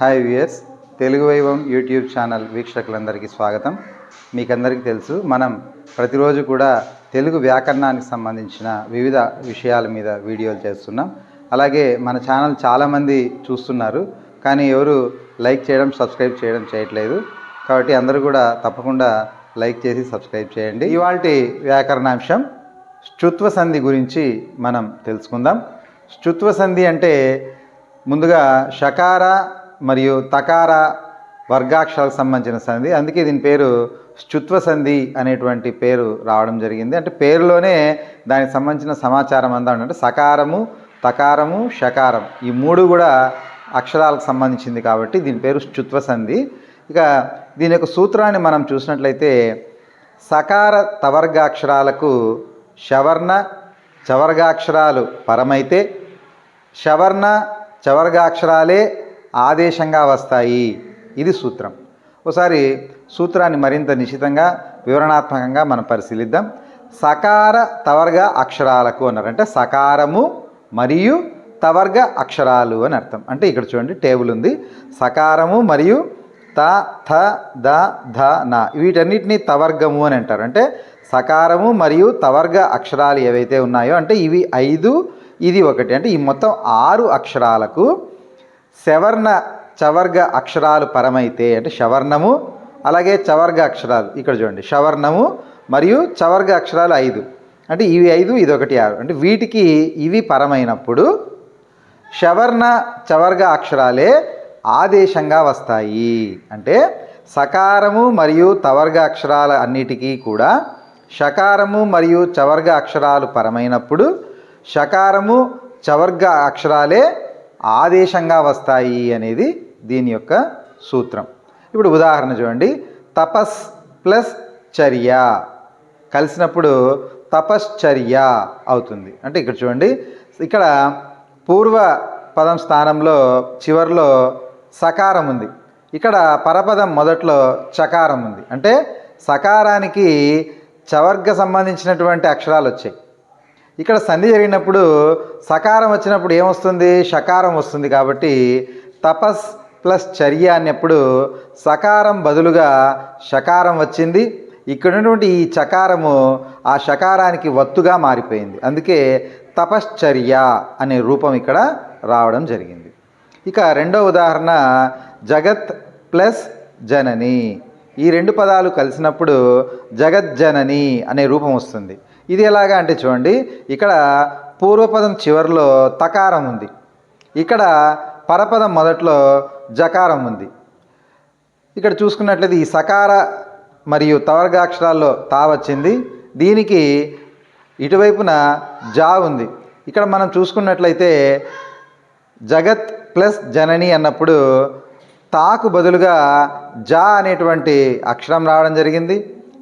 Hi viewers Telugu వైభవం YouTube channel వీక్షకులందరికీ స్వాగతం. మీకందరికీ తెలుసు మనం ప్రతిరోజు కూడా తెలుగు వ్యాకరణానికి సంబంధించిన వివిధ విషయాల మీద వీడియోలు చేస్తున్నాం. అలాగే మన ఛానల్ చాలామంది చూస్తున్నారు కానీ ఎవరు లైక్ చేయడం సబ్స్క్రైబ్ చేయడం చేయట్లేదు. కాబట్టి అందరూ కూడా తప్పకుండా లైక్ చేసి సబ్స్క్రైబ్ చేయండి. ఇవాళ వ్యాకరణాంశం శృత్వ సంధి గురించి మనం తెలుసుకుందాం. శృత్వ సంధి అంటే ముందుగా షకార మరియు తకార వర్గాక్షరాలకు సంబంధించిన సంధి. అందుకే దీని పేరు స్థుత్వ సంధి అనేటువంటి పేరు రావడం జరిగింది. అంటే పేరులోనే దానికి సంబంధించిన సమాచారం అంతా ఉందంటే సకారము తకారము షకారం ఈ మూడు కూడా అక్షరాలకు సంబంధించింది కాబట్టి దీని పేరు స్థుత్వ సంధి. ఇక దీని యొక్క సూత్రాన్ని మనం చూసినట్లయితే సకార తవర్గాక్షరాలకు శవర్ణ చవర్గాక్షరాలు పరమైతే షవర్ణ చవర్గాక్షరాలే ఆదేశంగా వస్తాయి. ఇది సూత్రం. ఒకసారి సూత్రాన్ని మరింత నిశితంగా వివరణాత్మకంగా మనం పరిశీలిద్దాం. సకార తవర్గ అక్షరాలకు అన్నారు అంటే సకారము మరియు తవర్గ అక్షరాలు అని అర్థం. అంటే ఇక్కడ చూడండి టేబుల్ ఉంది. సకారము మరియు త థ ద ధ న. వీటన్నిటిని తవర్గము అని అంటారు. అంటే సకారము మరియు తవర్గ అక్షరాలు ఏవైతే ఉన్నాయో అంటే ఇవి ఐదు ఇది ఒకటి. అంటే ఈ మొత్తం ఆరు అక్షరాలకు శవర్ణ చవర్గ అక్షరాలు పరమైతే అంటే శవర్ణము అలాగే చవర్గ అక్షరాలు. ఇక్కడ చూడండి శవర్ణము మరియు చవర్గ అక్షరాలు ఐదు. అంటే ఇవి ఐదు ఇది ఒకటి ఆరు. అంటే వీటికి ఇవి పరమైనప్పుడు శవర్ణ చవర్గ అక్షరాలే ఆదేశంగా వస్తాయి. అంటే సకారము మరియు తవర్గ అక్షరాల అన్నిటికీ కూడా షకారము మరియు చవర్గ అక్షరాలు పరమైనప్పుడు షకారము చవర్గ అక్షరాలే ఆదేశంగా వస్తాయి అనేది దీని యొక్క సూత్రం. ఇప్పుడు ఉదాహరణ చూడండి. తపస్ ప్లస్ చర్య. కలిసినప్పుడు తపశ్చర్య అవుతుంది. అంటే ఇక్కడ చూడండి. ఇక్కడ పూర్వ పదం స్థానంలో చివరిలో సకారం ఉంది. ఇక్కడ పరపదం మొదట్లో చకారం ఉంది. అంటే సకారానికి చవర్గ సంబంధించినటువంటి అక్షరాలు వచ్చాయి. ఇక్కడ సంధి జరిగినప్పుడు సకారం వచ్చినప్పుడు ఏమొస్తుంది? షకారం వస్తుంది కాబట్టి తపస్ ప్లస్ చర్య అన్నప్పుడు సకారం బదులుగా షకారం వచ్చింది. ఇక్కడున్నటువంటి ఈ చకారము ఆ షకారానికి వత్తుగా మారిపోయింది. అందుకే తపశ్చర్య అనే రూపం ఇక్కడ రావడం జరిగింది. ఇక రెండో ఉదాహరణ జగత్ ప్లస్ జనని. ఈ రెండు పదాలు కలిసినప్పుడు జగజ్జనని అనే రూపం వస్తుంది. ఇది ఎలాగా అంటే చూడండి ఇక్కడ పూర్వపదం చివరిలో తకారం ఉంది. ఇక్కడ పరపదం మొదట్లో జకారం ఉంది. ఇక్కడ చూసుకున్నట్లయితే ఈ సకార మరియు తవర్గాక్షరాల్లో తా వచ్చింది. దీనికి ఇటువైపున జా ఉంది. ఇక్కడ మనం చూసుకున్నట్లయితే జగత్ ప్లస్ జనని అన్నప్పుడు తాకు బదులుగా జా అనేటువంటి అక్షరం రావడం జరిగింది.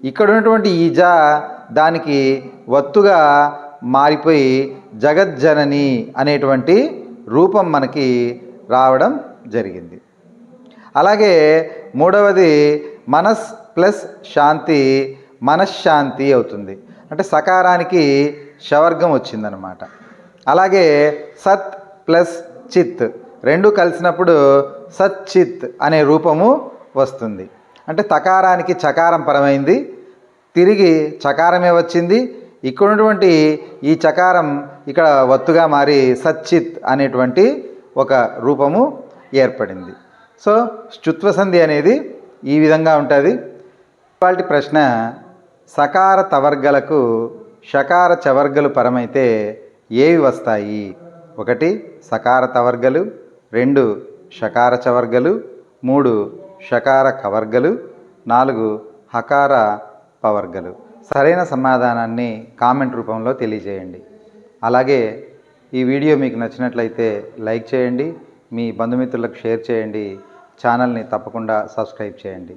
ఇక్కడ ఉన్నటువంటి ఈ జా దానికి వత్తుగా మారిపోయి జగజ్జనని అనేటువంటి రూపం మనకి రావడం జరిగింది. అలాగే మూడవది మనస్ ప్లస్ శాంతి మనశ్శాంతి అవుతుంది. అంటే సకారానికి షవర్గం వచ్చిందనమాట. అలాగే సత్ ప్లస్ చిత్ రెండు కలిసినప్పుడు సచ్చిత్ అనే రూపము వస్తుంది. అంటే తకారానికి చకారం పరమైంది. తిరిగి చకారమే వచ్చింది. ఇక్కడ ఉన్నటువంటి ఈ చకారం ఇక్కడ వత్తుగా మారి సచ్చిత్ అనేటువంటి ఒక రూపము ఏర్పడింది. సో శుత్వ సంధి అనేది ఈ విధంగా ఉంటుంది. ఇవాటి ప్రశ్న సకార తవర్గలకు షకార చవర్గలు పరమైతే ఏవి వస్తాయి? ఒకటి సకార తవర్గలు. రెండు షకార చవర్గలు మూడు షకార కవర్గలు నాలుగు హకార పవర్గలు. సరైన సమాధానాన్ని కామెంట్ రూపంలో తెలియజేయండి. అలాగే ఈ వీడియో మీకు నచ్చినట్లయితే లైక్ చేయండి మీ బంధుమిత్రులకు షేర్ చేయండి ఛానల్ని తప్పకుండా సబ్స్క్రైబ్ చేయండి.